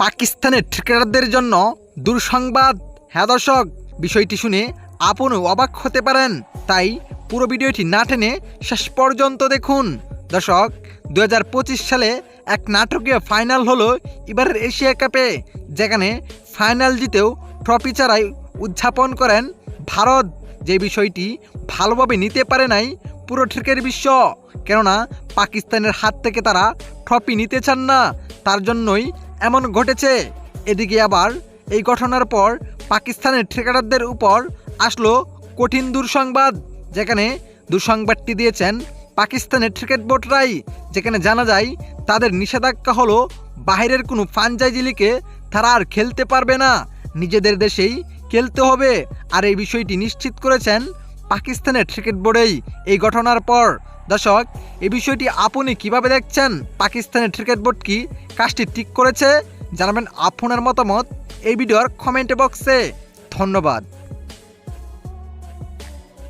পাকিস্তানের ক্রিকেটারদের জন্য দুঃসংবাদ। হ্যাঁ দর্শক, বিষয়টি শুনে আপনও অবাক হতে পারেন। তাই পুরো ভিডিওটি না টেনে শেষ পর্যন্ত দেখুন। দর্শক দু সালে এক নাটকীয় ফাইনাল হলো এবারের এশিয়া কাপে, যেখানে ফাইনাল জিতেও ট্রফি ছাড়াই উদযাপন করেন ভারত। যে বিষয়টি ভালোভাবে নিতে পারে নাই পুরো ক্রিকেট বিশ্ব, কেননা পাকিস্তানের হাত থেকে তারা ট্রফি নিতে চান না। তার জন্যই এমন ঘটেছে। এদিকে আবার এই ঘটনার পর পাকিস্তানের ক্রিকেটারদের উপর আসলো কঠিন দুঃসংবাদ, যেখানে দুঃসংবাদটি দিয়েছেন পাকিস্তানের ক্রিকেট বোর্ডরাই যেখানে জানা যায় তাদের নিষেধাজ্ঞা হলো বাইরের কোনো ফ্রাঞ্চাইজি লিগে তারা আর খেলতে পারবে না, নিজেদের দেশেই খেলতে হবে। আর এই বিষয়টি নিশ্চিত করেছেন পাকিস্তানের ক্রিকেট বোর্ডেই এই ঘটনার পর। দর্শক এই বিষয়টি আপনি কীভাবে দেখছেন? পাকিস্তানের ক্রিকেট বোর্ড কি কাজটি ঠিক করেছে? জানাবেন আপনার মতামত এই ভিডিওর কমেন্ট বক্সে। ধন্যবাদ।